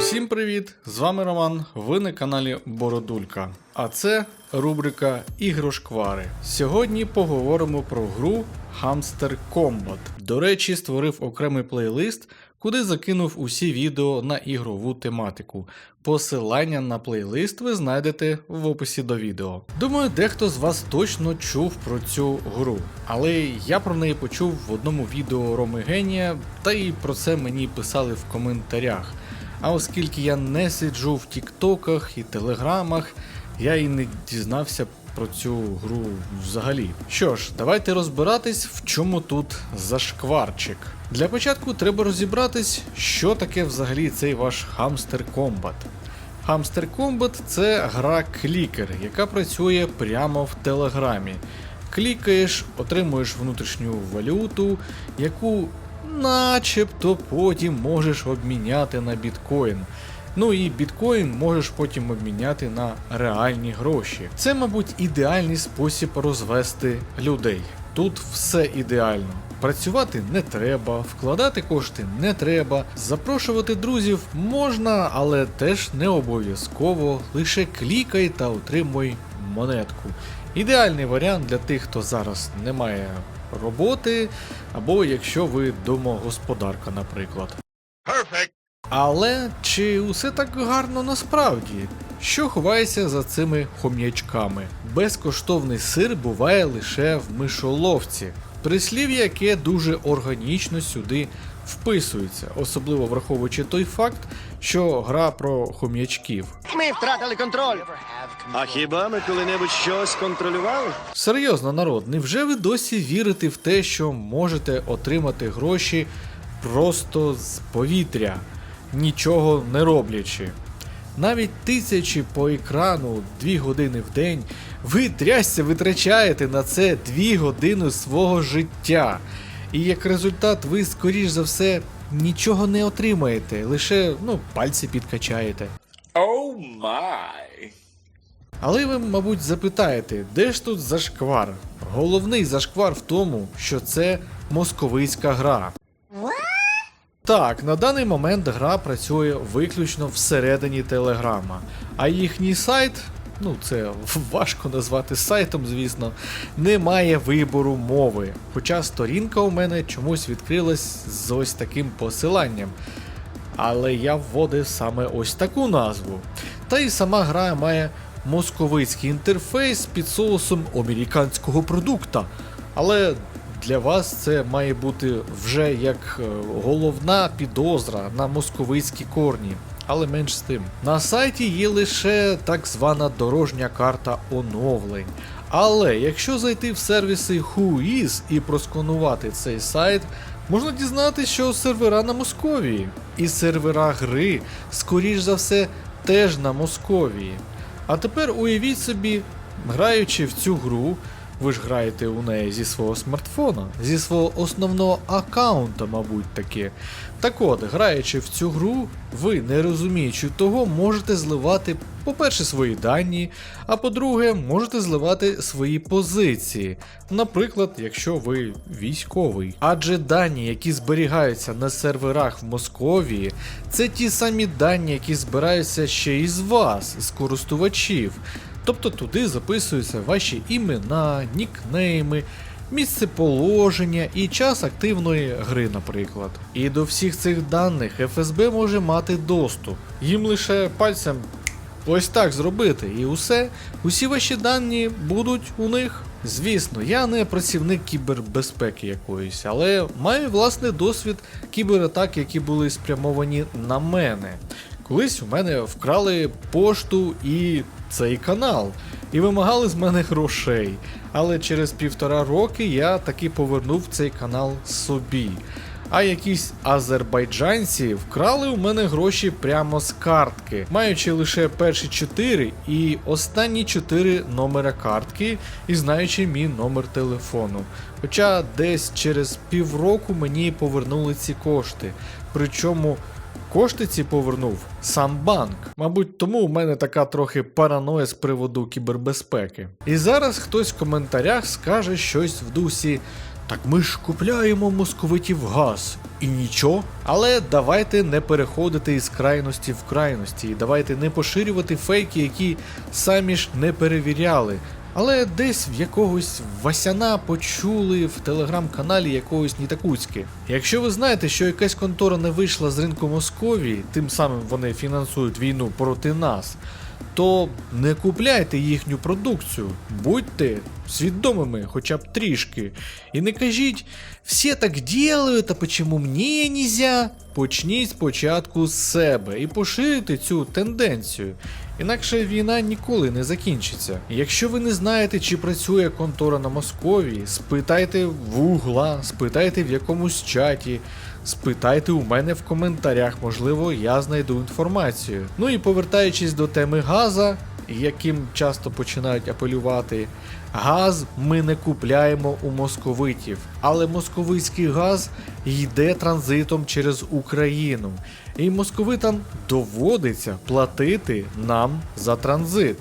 Усім привіт! З вами Роман. Ви на каналі Бородулька. А це рубрика Ігрошквари. Сьогодні поговоримо про гру Hamster Combat. До речі, створив окремий плейлист, куди закинув усі відео на ігрову тематику. Посилання на плейлист ви знайдете в описі до відео. Думаю, дехто з вас точно чув про цю гру, але я про неї почув в одному відео Роми Генія, та і про це мені писали в коментарях. А оскільки я не сиджу в Тіктоках і Телеграмах, я і не дізнався про цю гру взагалі. Що ж, давайте розбиратись, в чому тут зашкварчик. Для початку треба розібратись, що таке взагалі цей ваш Hamster Combat. Hamster Combat це гра клікер, яка працює прямо в Телеграмі. Клікаєш, отримуєш внутрішню валюту, яку начебто потім можеш обміняти на біткоін. Ну і біткоін можеш потім обміняти на реальні гроші. Це, мабуть, ідеальний спосіб розвести людей. Тут все ідеально. Працювати не треба, вкладати кошти не треба, запрошувати друзів можна, але теж не обов'язково. Лише клікай та отримуй монетку. Ідеальний варіант для тих, хто зараз не має роботи, або якщо ви домогосподарка, наприклад. Але чи усе так гарно насправді? Що ховається за цими хом'ячками? Безкоштовний сир буває лише в мишоловці. Прислів'я, яке дуже органічно сюди вписується, особливо враховуючи той факт, що гра про хом'ячків. Ми втратили контроль. А хіба ми коли-небудь щось контролювали? Серйозно, народ, невже ви досі вірите в те, що можете отримати гроші просто з повітря, нічого не роблячи? Навіть тисячі по екрану 2 години в день, ви трясся витрачаєте на це 2 години свого життя. І як результат, ви, скоріш за все, нічого не отримаєте, лише ну, пальці підкачаєте. Oh my. Але ви, мабуть, запитаєте, де ж тут зашквар? Головний зашквар в тому, що це московицька гра. Так, на даний момент гра працює виключно всередині Телеграма, а їхній сайт, ну це важко назвати сайтом, звісно, не має вибору мови. Хоча сторінка у мене чомусь відкрилась з ось таким посиланням. Але я вводив саме ось таку назву. Та й сама гра має московицький інтерфейс під соусом американського продукта. Але для вас це має бути вже як е, головна підозра на московицькі корні. Але менш з тим. На сайті є лише так звана дорожня карта оновлень. Але якщо зайти в сервіси Whois і просканувати цей сайт, можна дізнатися, що сервера на Московії. І сервера гри, скоріш за все, теж на Московії. А тепер уявіть собі, граючи в цю гру, ви ж граєте у неї зі свого смартфона, зі свого основного аккаунта, мабуть таки. Так от, граючи в цю гру, ви, не розуміючи того, можете зливати, по-перше, свої дані, а по-друге, можете зливати свої позиції. Наприклад, якщо ви військовий. Адже дані, які зберігаються на серверах в Московії, це ті самі дані, які збираються ще і з вас, з користувачів. Тобто туди записуються ваші імена, нікнейми, місце положення і час активної гри, наприклад. І до всіх цих даних ФСБ може мати доступ. Їм лише пальцем ось так зробити, і усе, усі ваші дані будуть у них. Звісно, я не працівник кібербезпеки якоїсь, але маю власний досвід кібератак, які були спрямовані на мене. Колись у мене вкрали пошту і цей канал, і вимагали з мене грошей. Але через півтора роки я таки повернув цей канал собі. А якісь азербайджанці вкрали у мене гроші прямо з картки, маючи лише перші 4 і останні 4 номера картки і знаючи мій номер телефону. Хоча десь через півроку мені повернули ці кошти. Причому Кошти ці повернув сам банк. Мабуть, тому у мене така трохи параноя з приводу кібербезпеки. І зараз хтось в коментарях скаже щось в дусі. Так ми ж купляємо московитів газ. І нічого. Але давайте не переходити із крайності в крайності. І давайте не поширювати фейки, які самі ж не перевіряли. Але десь в якогось Васяна почули в телеграм-каналі якогось Нітакуцьки. Якщо ви знаєте, що якась контора не вийшла з ринку Московії, тим самим вони фінансують війну проти нас, то не купляйте їхню продукцію, будьте свідомими хоча б трішки. І не кажіть, всі так делают, а почему мені нельзя? Почніть спочатку з себе і поширюйте цю тенденцію. Інакше війна ніколи не закінчиться. Якщо ви не знаєте, чи працює контора на Московії, спитайте в угла, спитайте в якомусь чаті, спитайте у мене в коментарях, можливо, я знайду інформацію. Ну і повертаючись до теми газа, яким часто починають апелювати. Газ ми не купляємо у московитів, але московицький газ йде транзитом через Україну. І московитам доводиться платити нам за транзит.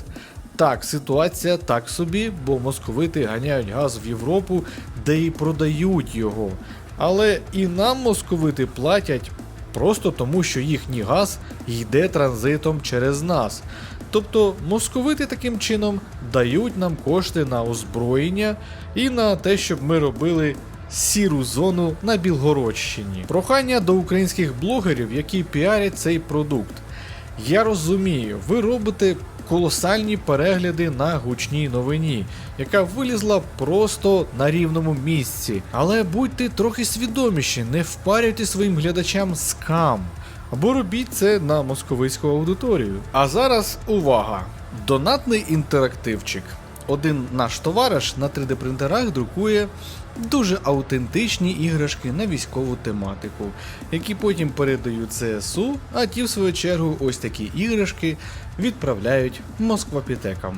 Так, ситуація так собі, бо московити ганяють газ в Європу, де і продають його. Але і нам московити платять просто тому, що їхній газ йде транзитом через нас. Тобто московити таким чином дають нам кошти на озброєння і на те, щоб ми робили сіру зону на Білгородщині. Прохання до українських блогерів, які піарять цей продукт. Я розумію, ви робите колосальні перегляди на гучній новині, яка вилізла просто на рівному місці. Але будьте трохи свідоміші, не впарюйте своїм глядачам скам. Або робіть це на московицьку аудиторію. А зараз увага! Донатний інтерактивчик. Один наш товариш на 3D принтерах друкує дуже аутентичні іграшки на військову тематику, які потім передають ЦСУ, а ті, в свою чергу, ось такі іграшки відправляють москвапітекам.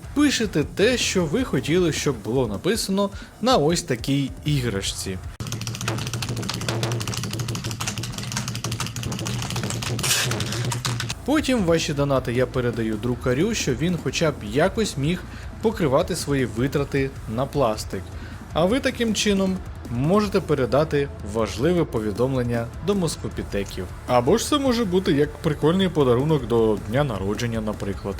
пишете те, що ви хотіли, щоб було написано на ось такій іграшці. Потім ваші донати я передаю друкарю, щоб він хоча б якось міг покривати свої витрати на пластик. А ви таким чином можете передати важливе повідомлення до москопітеків. Або ж це може бути як прикольний подарунок до дня народження, наприклад.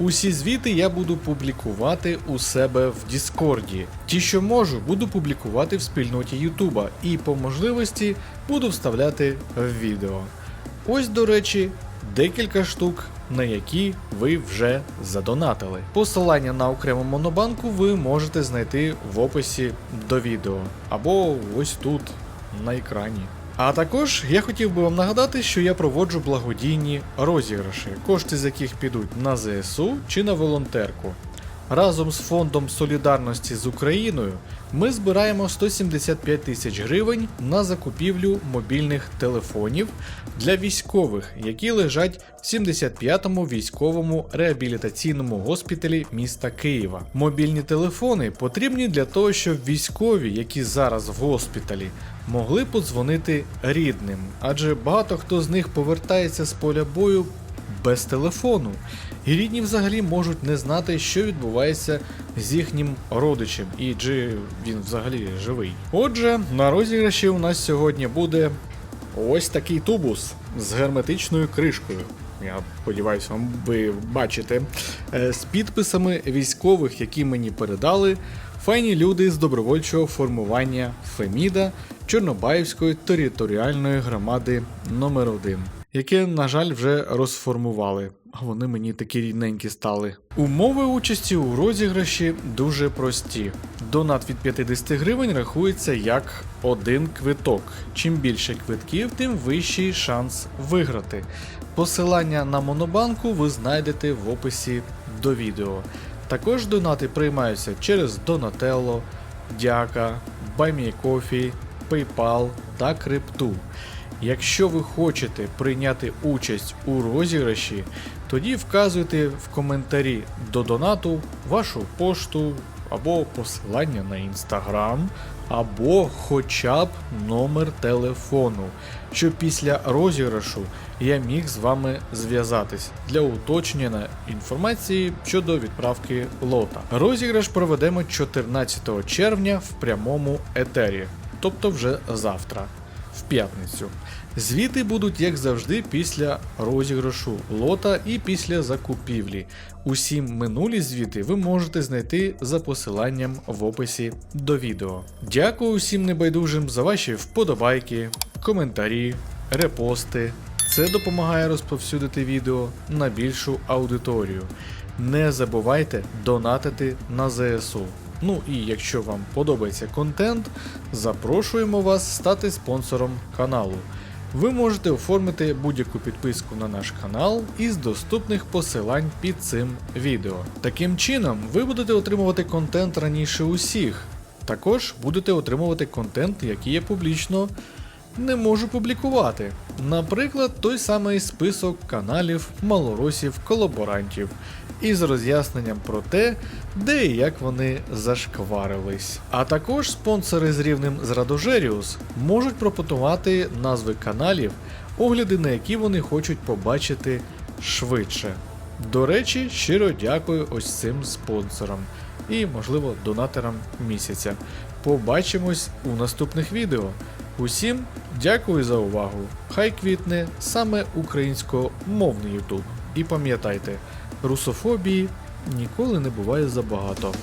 Усі звіти я буду публікувати у себе в Діскорді. Ті, що можу, буду публікувати в спільноті Ютуба і по можливості буду вставляти в відео. Ось, до речі, декілька штук, на які ви вже задонатили. Посилання на окрему монобанку ви можете знайти в описі до відео або ось тут на екрані. А також я хотів би вам нагадати, що я проводжу благодійні розіграші, кошти з яких підуть на ЗСУ чи на волонтерку. Разом з фондом солідарності з Україною ми збираємо 175 тисяч гривень на закупівлю мобільних телефонів для військових, які лежать в 75-му військовому реабілітаційному госпіталі міста Києва. Мобільні телефони потрібні для того, щоб військові, які зараз в госпіталі, могли подзвонити рідним, адже багато хто з них повертається з поля бою без телефону. І рідні взагалі можуть не знати, що відбувається з їхнім родичем, і чи він взагалі живий. Отже, на розіграші у нас сьогодні буде ось такий тубус з герметичною кришкою. Я сподіваюся, ви бачите е, з підписами військових, які мені передали Файні люди з добровольчого формування Феміда Чорнобаївської територіальної громади номер 1 яке, на жаль, вже розформували. Вони мені такі рідненькі стали. Умови участі у розіграші дуже прості. Донат від 50 гривень рахується як один квиток. Чим більше квитків, тим вищий шанс виграти. Посилання на монобанку ви знайдете в описі до відео. Також донати приймаються через Donatello, Дяка, BuyMeCoffee, PayPal та Крипту. Якщо ви хочете прийняти участь у розіграші, тоді вказуйте в коментарі до донату вашу пошту або посилання на інстаграм, або хоча б номер телефону, щоб після розіграшу я міг з вами зв'язатись для уточнення інформації щодо відправки лота. Розіграш проведемо 14 червня в прямому етері, тобто вже завтра в п'ятницю. Звіти будуть, як завжди, після розіграшу лота і після закупівлі. Усі минулі звіти ви можете знайти за посиланням в описі до відео. Дякую усім небайдужим за ваші вподобайки, коментарі, репости. Це допомагає розповсюдити відео на більшу аудиторію. Не забувайте донатити на ЗСУ. Ну і якщо вам подобається контент, запрошуємо вас стати спонсором каналу. Ви можете оформити будь-яку підписку на наш канал із доступних посилань під цим відео. Таким чином, ви будете отримувати контент раніше усіх. Також будете отримувати контент, який я публічно не можу публікувати. Наприклад, той самий список каналів малоросів колаборантів із роз'ясненням про те, де і як вони зашкварились. А також спонсори з рівнем з Радожеріус можуть пропонувати назви каналів, огляди на які вони хочуть побачити швидше. До речі, щиро дякую ось цим спонсорам і, можливо, донаторам місяця. Побачимось у наступних відео. Усім дякую за увагу. Хай квітне саме українськомовний YouTube. І пам'ятайте, русофобії ніколи не буває забагато.